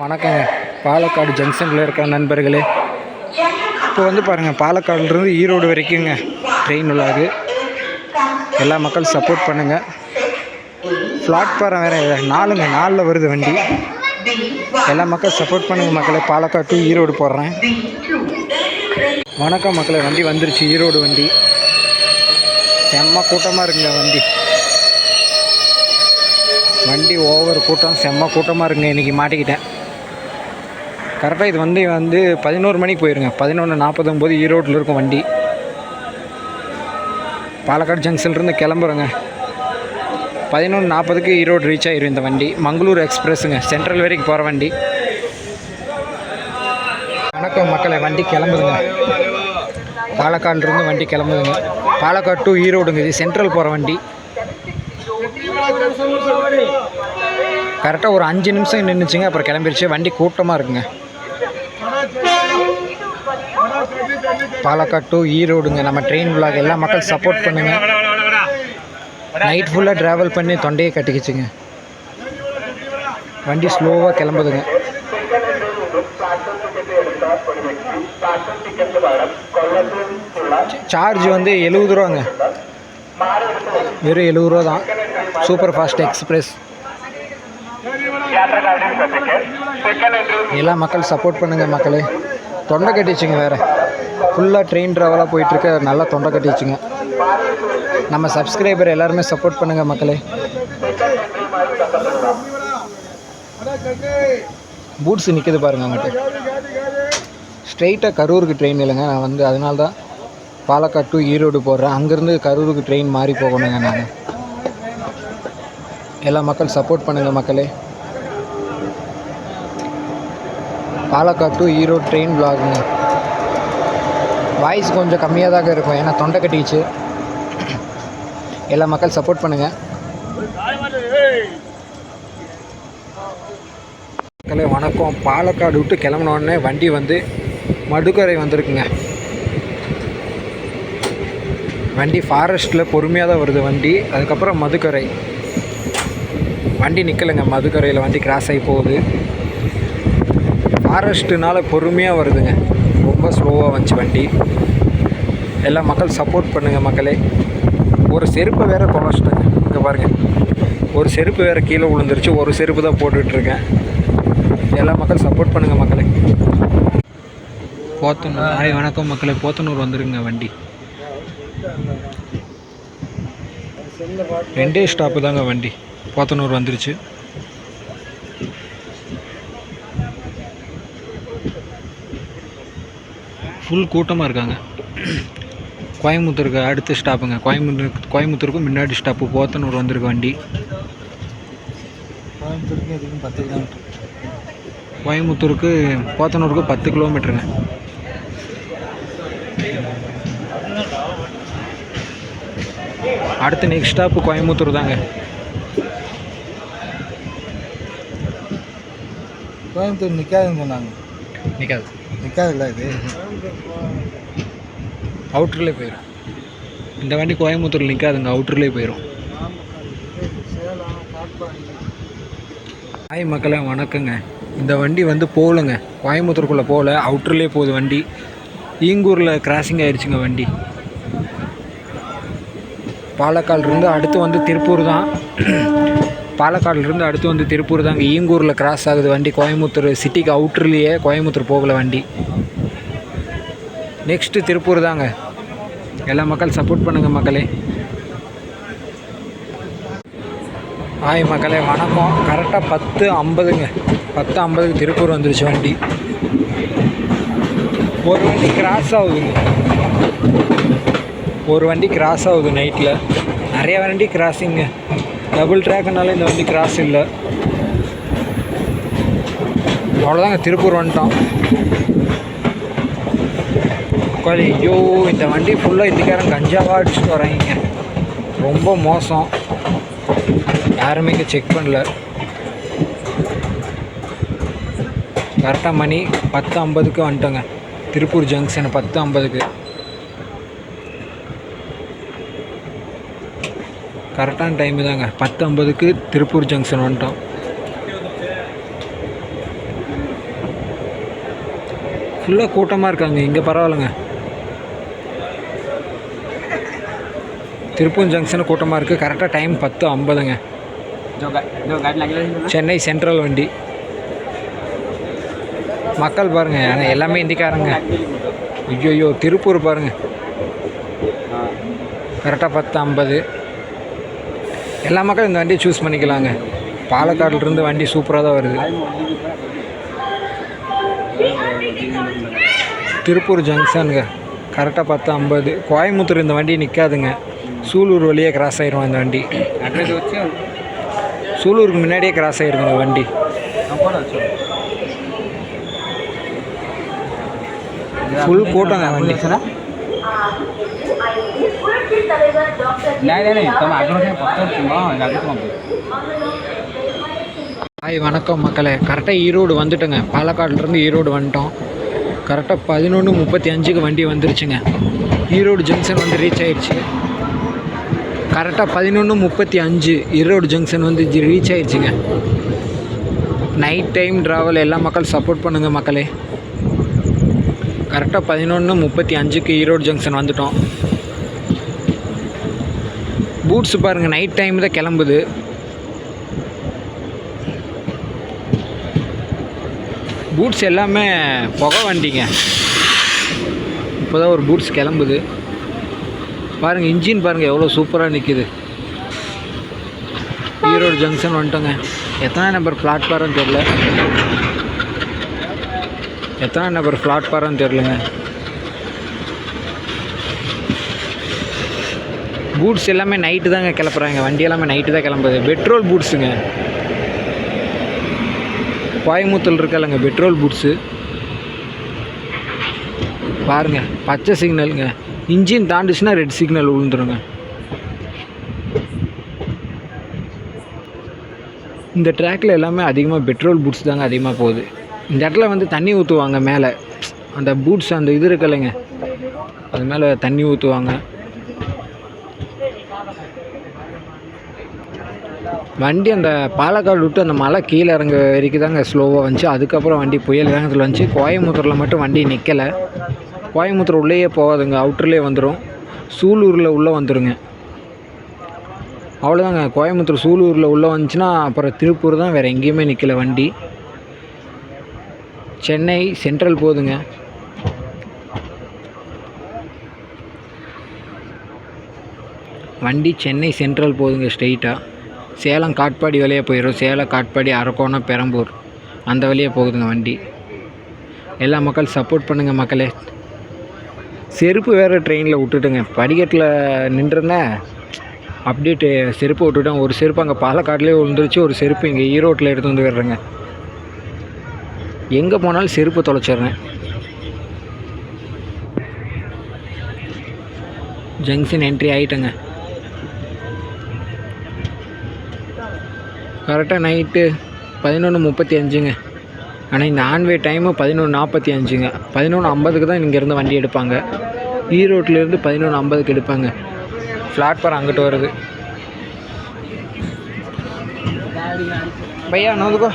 வணக்கங்க. பாலக்காடு ஜங்ஷனில் இருக்க நண்பர்களே. இப்போ வந்து பாருங்கள் பாலக்காடுலேருந்து ஈரோடு வரைக்குங்க. ட்ரெயின் உள்ளாது. எல்லா மக்கள் சப்போர்ட் பண்ணுங்கள் பிளாட்ஃபாரம் வேறு நாலுங்க நாலில் வருது வண்டி. எல்லா மக்கள் சப்போர்ட் பண்ணுங்கள் மக்களே. பாலக்காடு to ஈரோடு போடுறேன் வணக்கம் மக்களே வண்டி வந்துருச்சு ஈரோடு வண்டி. செம்ம கூட்டமாக இருக்குங்க வண்டி. வண்டி ஓவர் கூட்டம் செம்ம கூட்டமாக இருக்குங்க. இன்றைக்கி மாட்டிக்கிட்டேன். கரெக்டாக இது வந்து வந்து பதினோரு மணிக்கு போயிருங்க. பதினொன்று நாற்பத்தொம்போது ஈரோட்டில் இருக்கும் வண்டி. பாலக்காடு ஜங்ஷன்லேருந்து கிளம்புறேங்க. பதினொன்று நாற்பதுக்கு ஈரோடு ரீச் ஆகிரும் இந்த வண்டி. மங்களூர் எக்ஸ்பிரஸுங்க சென்ட்ரல் வரைக்கும் போகிற வண்டி. வணக்கம் மக்களை வண்டி கிளம்புதுங்க. பாலக்காடுலேருந்து வண்டி கிளம்புதுங்க. பாலக்காடு டு ஈரோடுங்க. இது சென்ட்ரல் போகிற வண்டி. கரெக்டாக ஒரு அஞ்சு நிமிஷம் நின்றுச்சுங்க அப்புறம் கிளம்பிருச்சு. வண்டி கூட்டமாக இருக்குங்க. பாலக்காடு டு ஈரோடுங்க. நம்ம ட்ரெயின் விலாக் எல்லா மக்கள் சப்போர்ட் பண்ணுங்க. நைட் ஃபுல்லாக ட்ராவல் பண்ணி தொண்டையை கட்டிக்கிச்சுங்க. வண்டி ஸ்லோவாக கிளம்புதுங்க. சார்ஜ் வந்து எழுபது ரூபாங்க. வெறும் எழுபது ரூபா தான். சூப்பர் ஃபாஸ்ட் எக்ஸ்பிரஸ் எல்லா மக்கள் சப்போர்ட் பண்ணுங்க மக்களே. தொண்டை கட்டிச்சுங்க வேறு. ஃபுல்லாக ட்ரெயின் ட்ராவலாக போயிட்டுருக்க. நல்லா தொண்டை கட்டிச்சுங்க. நம்ம சப்ஸ்கிரைபர் எல்லாருமே சப்போர்ட் பண்ணுங்க மக்களே. பூட்ஸ் நிற்கிது பாருங்க அங்கிட்ட. ஸ்ட்ரெயிட்டாக கரூருக்கு ட்ரெயின் இல்லைங்க. நான் வந்து அதனால தான் பாலக்காடு டு ஈரோடு போடுறேன் அங்கேருந்து கரூருக்கு ட்ரெயின் மாறி போகணுங்க நான். எல்லா மக்கள் சப்போர்ட் பண்ணுங்கள் மக்களே. பாலக்காடு டு ஈரோடு ட்ரெயின் பிளாகுங்க வாய்ஸ் கொஞ்சம் கம்மியாக தான் இருக்கும். ஏன்னா தொண்டை கட்டிச்சு எல்லா மக்கள் சப்போர்ட் பண்ணுங்கள் மக்களே வணக்கம். பாலக்காடு விட்டு கிளம்பினோடனே வண்டி வந்து மடுக்கரை வந்திருக்குங்க. வண்டி ஃபாரஸ்ட்டில் பொறுமையாக தான் வருது வண்டி. அதுக்கப்புறம் மதுக்கரை. வண்டி நிற்கலைங்க மதுக்கரையில் வண்டி கிராஸ் ஆகி போகுது. ஃபாரஸ்ட்டுனால பொறுமையாக வருதுங்க. ரொம்ப ஸ்லோவாக வந்துச்சு வண்டி. எல்லா மக்கள் சப்போர்ட் பண்ணுங்கள் மக்களே. ஒரு செருப்பை வேற தொலைச்சிட்டேங்க இங்கே பாருங்கள் ஒரு செருப்பு வேறு கீழே விழுந்துருச்சு. ஒரு செருப்பு தான் போட்டுட்ருக்கேன். எல்லா மக்கள் சப்போர்ட் பண்ணுங்கள் மக்களே. போத்தனூர். ஹாய் வணக்கம் மக்களே. போத்தனூர் வந்துருங்க வண்டி. ரெண்டே ஸ்டாப்பு தாங்க வண்டி. போத்தனூர் வந்துருச்சு. ஃபுல் கூட்டமாக இருக்காங்க. கோயம்புத்தூருக்கு அடுத்த ஸ்டாப்புங்க. கோயம்புத்தூர் கோயம்புத்தூருக்கு முன்னாடி ஸ்டாப்பு. போத்தனூர் வந்திருக்கு வண்டி. கோயம்புத்தூருக்கு எதுக்கும் பத்து கிலோமீட்டர். கோயம்புத்தூருக்கு போத்தனூருக்கு பத்து கிலோமீட்டருங்க. அடுத்து நெக்ஸ்ட் ஸ்டாப்பு கோயம்புத்தூர் தாங்க. கோயம்புத்தூர் நிற்காதுன்னு சொன்னாங்க. நிற்காது நிற்காதுல்ல இது? அவுட்டர்லேயே போயிடும் இந்த வண்டி கோயம்புத்தூர் நிற்காதுங்க அவுட்டர்லேயே போயிடும் ஹாய் மக்களே வணக்கங்க. இந்த வண்டி வந்து போகலங்க. கோயம்புத்தூருக்குள்ளே போகல அவுட்டர்லேயே போகுது வண்டி. ஈங்கூரில் கிராசிங் ஆயிடுச்சுங்க வண்டி. பாலக்காடுலேருந்து அடுத்து வந்து திருப்பூர் தான். பாலக்காடுலேருந்து அடுத்து வந்து திருப்பூர் தாங்க. ஈங்கூரில் கிராஸ் ஆகுது வண்டி. கோயம்புத்தூர் சிட்டிக்கு அவுட்டர்லேயே கோயம்புத்தூர் போகல வண்டி. நெக்ஸ்ட்டு திருப்பூர் தாங்க. எல்லா மக்கள் சப்போர்ட் பண்ணுங்கள் மக்களே. ஆய் மக்களே வணக்கம். கரெக்டாக பத்து ஐம்பதுங்க. பத்து ஐம்பதுக்கு திருப்பூர் வந்துருச்சு வண்டி. ஒரு வண்டி கிராஸ் ஆகுதுங்க. ஒரு வண்டி கிராஸ் ஆகுது நைட்டில் நிறைய வண்டி கிராஸிங்க டபுள் ட்ராக்னால இந்த வண்டி கிராஸ் இல்லை. அவ்வளோதாங்க திருப்பூர் வந்துட்டோம். உட்காந்து ஐயோ இந்த வண்டி ஃபுல்லாக இந்திக்காரன் கஞ்சாவாக அடிச்சுட்டு வராங்க. ரொம்ப மோசம். யாருமே இங்கே செக் பண்ணல. கரெக்டாக மணி பத்து ஐம்பதுக்கு வந்துட்டோங்க. திருப்பூர் ஜங்ஷன் பத்து ஐம்பதுக்கு கரெக்டான டைமு தாங்க. பத்து ஐம்பதுக்கு திருப்பூர் ஜங்ஷன் வந்துட்டோம். ஃபுல்லாக கூட்டமாக இருக்காங்க. இங்கே பரவாயில்லைங்க. திருப்பூர் ஜங்ஷனில் கூட்டமாக இருக்குது கரெக்டாக டைம் பத்து ஐம்பதுங்க. சென்னை சென்ட்ரல் வண்டி. மக்கள் பாருங்கள் ஆனால் எல்லாமே இந்திக்காரங்க. ஐயோ ஐயோ திருப்பூர் பாருங்கள் கரெக்டாக பத்து ஐம்பது. எல்லா மக்களும் இந்த வண்டியை சூஸ் பண்ணிக்கலாங்க. பாலக்காட்டிலிருந்து வண்டி சூப்பராக தான் வருது. திருப்பூர் ஜங்ஷனுங்க கரெக்டாக பத்து ஐம்பது. கோயம்புத்தூர் இந்த வண்டி நிற்காதுங்க சூலூர் வழியே கிராஸ் ஆயிரும் அந்த வண்டி. அட்ரஸ் வச்சு சூலூருக்கு முன்னாடியே கிராஸ் ஆயிரும் அந்த வண்டி. ஃபுல் கூட்டம் தான் வண்டி. ஹாய் வணக்கம் மக்களே. கரெக்டாக ஈரோடு வந்துட்டோங்க. பாலக்காடுலேருந்து ஈரோடு வந்துட்டோம். கரெக்டாக பதினொன்று முப்பத்தி அஞ்சுக்கு வண்டி வந்துருச்சுங்க. ஈரோடு ஜங்ஷன் வந்து ரீச் ஆயிடுச்சு கரெக்டாக பதினொன்று முப்பத்தி அஞ்சு. ஈரோடு ஜங்ஷன் வந்து ரீச் ஆயிடுச்சுங்க நைட் டைம் ட்ராவல் எல்லா மக்கள் சப்போர்ட் பண்ணுங்கள் மக்களே. கரெக்டாக பதினொன்று முப்பத்தி அஞ்சுக்கு ஈரோடு ஜங்ஷன் வந்துட்டோம். பூட்ஸ் பாருங்கள் நைட் டைம் தான் கிளம்புது. பூட்ஸ் எல்லாமே புகை வண்டிங்க. இப்போ தான் ஒரு பூட்ஸ் கிளம்புது. பாருங்கள் இன்ஜின் பாருங்கள் எவ்வளோ சூப்பராக நிற்கிது ஈரோடு ஜங்ஷன் வந்துட்டோங்க. எத்தனை நம்பர் பிளாட்ஃபாரம் தெரில எத்தனை நம்பர் பிளாட்ஃபாரம் தெரிலங்க பூட்ஸ் எல்லாமே நைட்டு தாங்க கிளப்புறாங்க. வண்டி எல்லாமே நைட்டு தான் கிளம்புது. பெட்ரோல் பூட்ஸுங்க கோயம்புத்தூர் இருக்கலங்க பெட்ரோல் பூட்ஸு பாருங்க பச்சை சிக்னலுங்க இன்ஜின் தாண்டுச்சுன்னா ரெட் சிக்னல் விழுந்துருங்க இந்த ட்ராக்கில் எல்லாமே அதிகமாக பெட்ரோல் பூட்ஸ் தாங்க அதிகமாக போகுது. இந்த இடத்துல வந்து தண்ணி ஊற்றுவாங்க மேலே. அந்த பூட்ஸ் அந்த இது இருக்கலைங்க அது மேலே தண்ணி ஊற்றுவாங்க வண்டி அந்த பாலக்காடு விட்டு அந்த மலை கீழே இறங்க வரைக்கும் தாங்க ஸ்லோவாக வந்துச்சு. அதுக்கப்புறம் வண்டி புயல் வேகத்தில் வந்துச்சு. கோயம்புத்தூரில் மட்டும் வண்டி நிற்கலை கோயம்புத்தூர் உள்ளேயே போகாதுங்க அவுட்டர்லேயே வந்துடும் சூலூரில் உள்ளே வந்துடுங்க அவ்வளோதாங்க கோயம்புத்தூர் சூலூரில் உள்ளே வந்துச்சுன்னா அப்புறம் திருப்பூர் தான் வேறு எங்கேயுமே நிற்கல வண்டி. சென்னை சென்ட்ரல் போதுங்க. வண்டி சென்னை சென்ட்ரல் போதுங்க ஸ்ட்ரெயிட்டாக சேலம் காட்பாடி வழியாக போயிடும் சேலம் காட்பாடி அரக்கோணம் பெரம்பூர். அந்த வழியே போகுதுங்க வண்டி. எல்லா மக்கள் சப்போர்ட் பண்ணுங்கள் மக்களே. செருப்பு வேறு ட்ரெயினில் விட்டுட்டுங்க. படிக்கட்டில் நின்றுருந்தேன். அப்படியே டே- செருப்பு விட்டுட்டேன். ஒரு செருப்பு அங்கே பாலக்காட்லேயே விழுந்துருச்சு. ஒரு செருப்பு இங்கே ஈரோட்டில் எடுத்து வந்து விடுறேங்க. எங்கே போனாலும் செருப்பு தொலைச்சிட்றேன். ஜங்ஷன் என்ட்ரி ஆகிட்டேங்க கரெக்டாக நைட்டு பதினொன்று முப்பத்தி அஞ்சுங்க. ஆனால் இந்த ஆன்வே டைமு பதினொன்று நாற்பத்தி அஞ்சுங்க. பதினொன்று ஐம்பதுக்கு தான் இங்கேருந்து வண்டி எடுப்பாங்க. E ஈரோட்லேருந்து பதினொன்று ஐம்பதுக்கு எடுப்பாங்க. பிளாட்ஃபார்ம் அங்கிட்டு வருது பையா நோதுக்கோ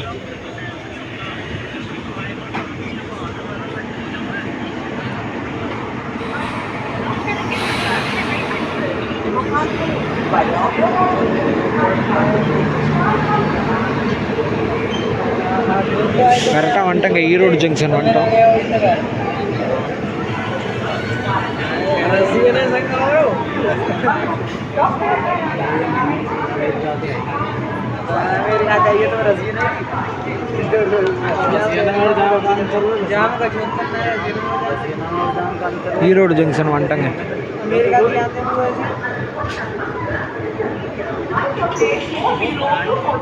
கரெக்டாக வந்துட்டோங்க ஈரோடு ஜங்ஷன் வந்துட்டோம் ஈரோடு ஜங்ஷன் வந்துட்டோங்க Okay, so we don't do